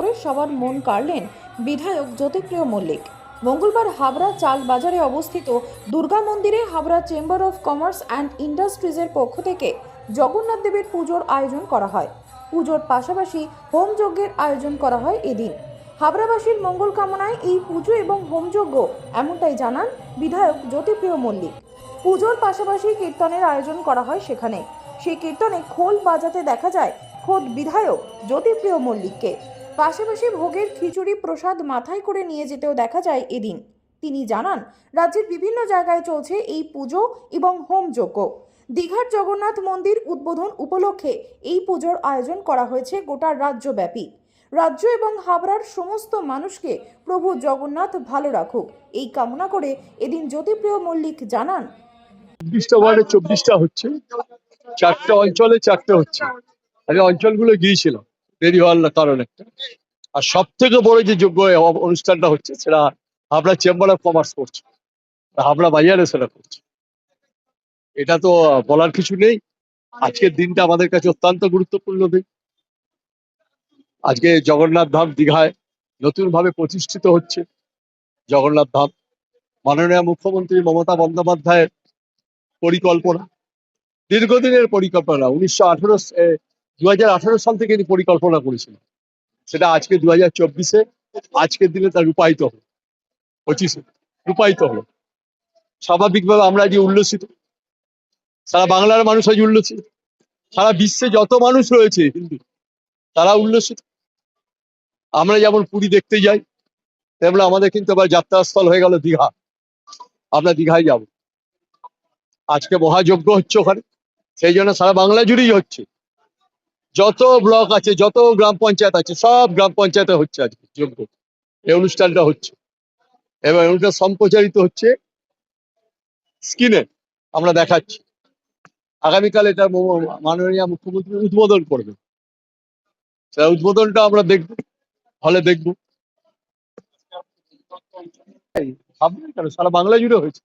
করে সবার মন কাড়লেন বিধায়ক জ্যোতিপ্রিয় মল্লিক। মঙ্গলবার হাবড়া চাল বাজারে অবস্থিত দুর্গা মন্দিরে Habra chamber of commerce and ইন্ডাস্ট্রিজের পক্ষ থেকে জগন্নাথ দেবের পুজোর আয়োজন করা হয়। পুজোর পাশাপাশি হোম যজ্ঞের আয়োজন করা হয় এদিন। হাবড়াবাসীর মঙ্গল কামনায় এই পুজো এবং হোমযজ্ঞ এমনটাই জানান বিধায়ক জ্যোতিপ্রিয় মল্লিক। পুজোর পাশাপাশি কীর্তনের আয়োজন করা হয় সেখানে। সেই কীর্তনে খোল বাজাতে দেখা যায় খোদ বিধায়ক জ্যোতিপ্রিয় মল্লিককে। পাশাপাশি ভোগের খিচুড়ি প্রসাদ মাথায় করে নিয়ে যেতেও দেখা যায় এদিন। তিনি জানান, রাজ্যের বিভিন্ন জায়গায় চলছে এই পুজো এবং হোম হোমযজ্ঞ দীঘার জগন্নাথ মন্দির উদ্বোধন উপলক্ষে এই পুজোর আয়োজন করা হয়েছে গোটা রাজ্যব্যাপী। রাজ্য এবং হাবড়ার সমস্ত মানুষকে প্রভু জগন্নাথ ভালো রাখুক। এই কামনা করে এদিন জ্যোতিপ্রিয় মল্লিক জানান, চব্বিশটা হচ্ছে, চারটে অঞ্চলে চারটে হচ্ছে। আমি অঞ্চলগুলো গিয়েছিলাম। দেরি হওয়ার কারণ আর সব থেকে বড় যে যোগ্য অনুষ্ঠানটা হচ্ছে, সেটা হাবড়া চেম্বার অফ কমার্স করছে। হাবড়া বাজারে সেটা করছে। এটা তো বলার কিছু নেই। আজকের দিনটা আমাদের কাছে অত্যন্ত গুরুত্বপূর্ণ দিন। আজকে জগন্নাথ ধাম দীঘায় নতুন ভাবে প্রতিষ্ঠিত হচ্ছে। জগন্নাথ ধাম, মাননীয় মুখ্যমন্ত্রী মমতা বন্দ্যোপাধ্যায়ের পরিকল্পনা। দীর্ঘদিনের পরিকল্পনা। উনিশশো আঠারো দু হাজার আঠারো সাল থেকে তিনি পরিকল্পনা করেছিলেন। সেটা আজকে দু হাজার চব্বিশে, আজকের দিনে তা রূপায়িত হলো। পঁচিশে রূপায়িত হলো। স্বাভাবিকভাবে আমরা আজ উল্লসিত। সারা বাংলার মানুষ আজ উল্লসিত। সারা বিশ্বে যত মানুষ রয়েছে হিন্দু, তারা উল্লসিত। আমরা যেমন পুরী দেখতে যাই, তেমন আমাদের কিন্তু আবার যাত্রাস্থল হয়ে গেল দীঘা। আমরা দীঘায় যাব। আজকে মহাযজ্ঞ হচ্ছে ওখানে। সেই জন্য সারা বাংলা জুড়েই হচ্ছে। যত ব্লক আছে, যত গ্রাম পঞ্চায়েত আছে, সব গ্রাম পঞ্চায়েতে হচ্ছে আজকে যজ্ঞ এই অনুষ্ঠানটা হচ্ছে। এবং অনুষ্ঠান সম্প্রচারিত হচ্ছে স্ক্রিনে। আমরা দেখাচ্ছি। আগামীকাল এটা মাননীয় মুখ্যমন্ত্রী উদ্বোধন করবে উদ্বোধনটা আমরা দেখব, হলে দেখব। কেন? সারা বাংলা জুড়ে হয়েছে।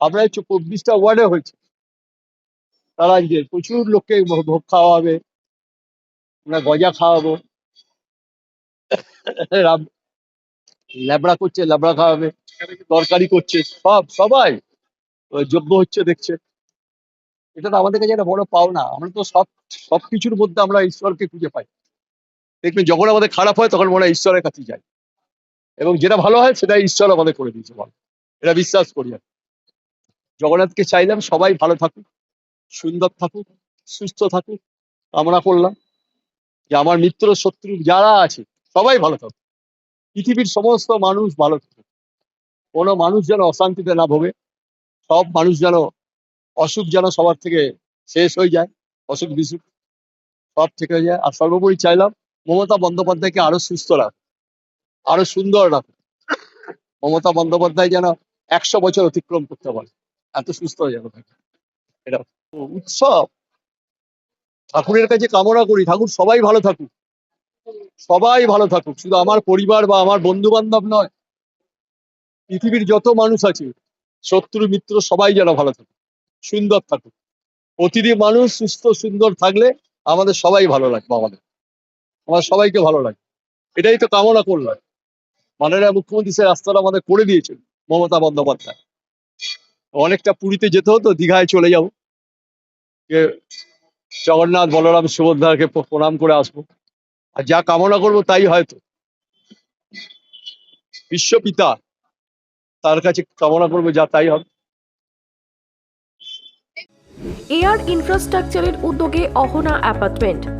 আপনার চব্বিশটা ওয়ার্ডে হয়েছে। তারা আজকে প্রচুর লোককে ভোগ খাওয়া হবে আমরা গজা খাওয়াবো। ল্যাবড়া করছে, ল্যাবড়া খাওয়াবে, তরকারি করছে, সব, সবাই। যজ্ঞ হচ্ছে, দেখছে। এটা তো আমাদের কাছে একটা বড় পাওনা। আমরা তো সব সব কিছুর মধ্যে আমরা ঈশ্বরকে খুঁজে পাই। দেখবেন যখন আমাদের খারাপ হয়, তখন মনে হয় ঈশ্বরের কাছে যাই। এবং যেটা ভালো হয় সেটা ঈশ্বর আমাদের করে দিয়েছে, বল। এটা বিশ্বাস করি আমি। জগন্নাথকে চাইলাম সবাই ভালো থাকুক, সুন্দর থাকুক, সুস্থ থাকুক। কামনা করলাম। যে আমার মিত্র শত্রু যারা আছে, সবাই ভালো থাকুক। পৃথিবীর সমস্ত মানুষ ভালো থাকুক। কোনো মানুষ যেন অশান্তিতে না ভোগে, সব মানুষ যেন অসুখ যেন সবার থেকে শেষ হয়ে যায়, অসুখ বিসুখ সব থেকে হয়ে যায়। আর সর্বোপরি চাইলাম, মমতা বন্দ্যোপাধ্যায়কে আরও সুস্থ রাখ আরও সুন্দর রাখ মমতা বন্দ্যোপাধ্যায় যেন একশো বছর অতিক্রম করতে পারে, এত সুস্থ যেন থাকে এটা উৎসব। ঠাকুরের কাছে কামনা করি, ঠাকুর সবাই ভালো থাকুক। সবাই ভালো থাকুক, শুধু আমার পরিবার বা আমার বন্ধু বান্ধব নয়, পৃথিবীর যত মানুষ আছে, শত্রু, মিত্র, সবাই যেন ভালো থাকুক, সুন্দর থাকুক। প্রতিটি মানুষ সুস্থ, সুন্দর থাকলে আমাদের সবাই ভালো লাগবে আমাদের। আমার সবাইকে ভালো লাগবে এটাই তো কামনা করলাম। মাননীয় মুখ্যমন্ত্রী সে রাস্তাটা আমাদের করে দিয়েছেন, মমতা বন্দ্যোপাধ্যায়। অনেকটা পুরীতে যেতে হতো, দীঘায় চলে যাব। জগন্নাথ বলরাম সুভদ্রাকে প্রণাম করে আসব। আর যা কামনা করব তাই হয়তো। বিশ্বপিতা তার কাছে কামনা করব যা তাই হবে। এয়ার ইনফ্রাস্ট্রাকচারের উদ্যোগে অহনা অ্যাপার্টমেন্ট।